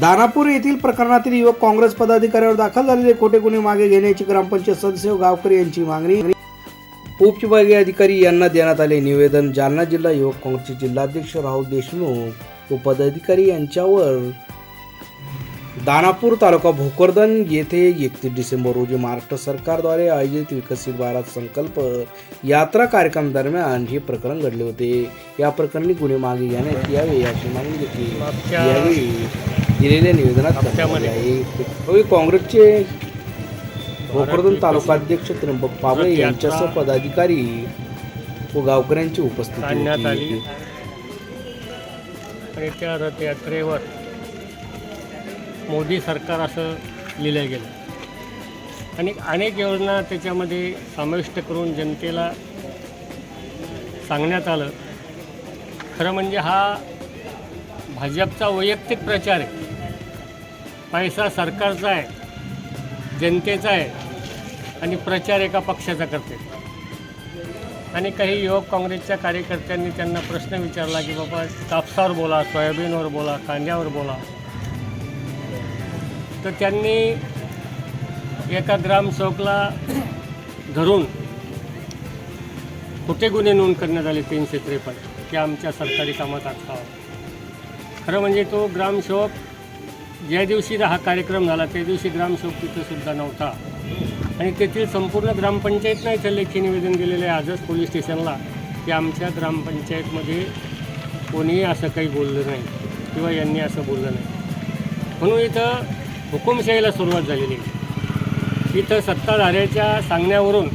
दानापूर येथील प्रकरणातील युवक काँग्रेस पदाधिकाऱ्यावर दाखल झालेले खोटे गुन्हे मागे घेण्याची ग्रामपंचायत सदस्य गावकर गावकरी यांची मागणी. उपविभागीय अधिकारी यांना देण्यात आले निवेदन. जालना जिल्हा युवक काँग्रेसचे जिल्हाध्यक्ष राहुल देशमुख व पदाधिकारी यांच्यावर दानापूर तालुका भोकरदन येथे एकतीस डिसेंबर रोजी महाराष्ट्र सरकारद्वारे आयोजित विकसित भारत संकल्प यात्रा कार्यक्रम दरम्यान हे प्रकरण घडले होते. या प्रकरणी गुन्हे मागे घेण्यात यावे अशी मागणी होती यावेळी दिलेल्या निवेदनात आहे काँग्रेसचे भोकरदन तालुकाध्यक्ष त्र्यंबक पाबळे यांच्यासह पदाधिकारी व गावकऱ्यांची उपस्थिती आणि त्या रथयात्रेवर मोदी सरकार असं लिहिलं गेलं. आणि अनेक योजना त्याच्यामध्ये समाविष्ट करून जनतेला सांगण्यात आलं. खरं म्हणजे हा भाजपचा वैयक्तिक प्रचार आहे. पैसा सरकारचा आहे जनतेचा आहे आणि प्रचार एका पक्षाचा करते. आणि काही युवक काँग्रेसच्या कार्यकर्त्यांनी त्यांना प्रश्न विचारला की बाबा कापसावर बोला सोयाबीनवर बोला कांद्यावर बोला. तर त्यांनी एका ग्रामसेवकला धरून खोटे गुन्हे नोंद करण्यात आले तीनशे त्रेपन्न की आमच्या सरकारी कामात अडथळा खरं म्हणजे तो ग्रामसेवक ज्या दिवशी हा कार्यक्रम झाला त्या दिवशी ग्रामसेवक तिथं सुद्धा नव्हता. आणि तेथील संपूर्ण ग्रामपंचायतनं इथं लेखी निवेदन दिलेलं आहे? आजच पोलीस स्टेशनला की आमच्या ग्रामपंचायतमध्ये कोणीही असं काही बोललं नाही किंवा यांनी असं बोललं नाही. म्हणून इथं हुकुमशाहीला सुरुवात झालेली. आहे इथं सत्ताधाऱ्याच्या सांगण्यावरून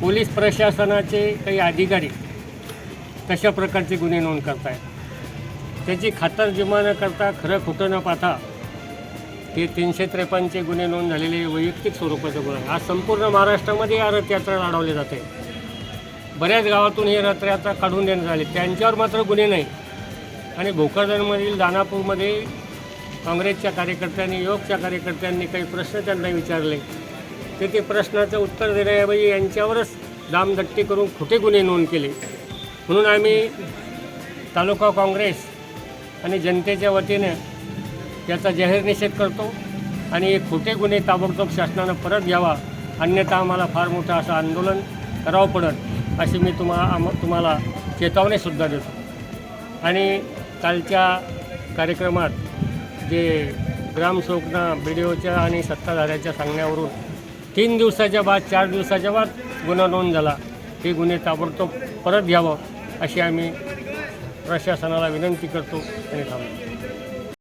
पोलीस प्रशासनाचे काही अधिकारी कशा प्रकारचे गुन्हे नोंद करतायत? त्याची खातरजमा न करता खरं खोटं न पाहता ते तीनशे त्रेपन्नचे गुन्हे नोंद झालेले वैयक्तिक स्वरूपाचे गुन्हे आज संपूर्ण महाराष्ट्रामध्ये या रथयात्रा लढवली जाते. बऱ्याच गावातून हे रथयात्रा काढून देण्यात आले. त्यांच्यावर मात्र गुन्हे नाही. आणि भोकरदनमधील दानापूरमध्ये काँग्रेसच्या कार्यकर्त्यांनी युवकच्या कार्यकर्त्यांनी काही प्रश्न त्यांना विचारले. ते ते प्रश्नाचं उत्तर देण्याऐवजी यांच्यावरच दामदट्टी करून खोटे गुन्हे नोंद केले. म्हणून आम्ही तालुका काँग्रेस आणि जनतेच्या वतीने याचा जाहीर निषेध करतो आणि हे खोटे गुन्हे ताबडतोब शासनानं परत घ्यावा. अन्यथा आम्हाला फार मोठं असं आंदोलन करावं पडत अशी मी तुम्हा आम तुम्हाला चेतावणीसुद्धा देतो. आणि कालच्या कार्यक्रमात जे ग्रामसेवकना बी डी ओच्या आणि सत्ताधाऱ्याच्या सांगण्यावरून तीन दिवसाच्या बाद चार दिवसाच्या बाद गुन्हा नोंद झाला. हे गुन्हे ताबडतोब परत घ्यावं अशी आम्ही प्रशासनाला विनंती करतो आणि थांबतो.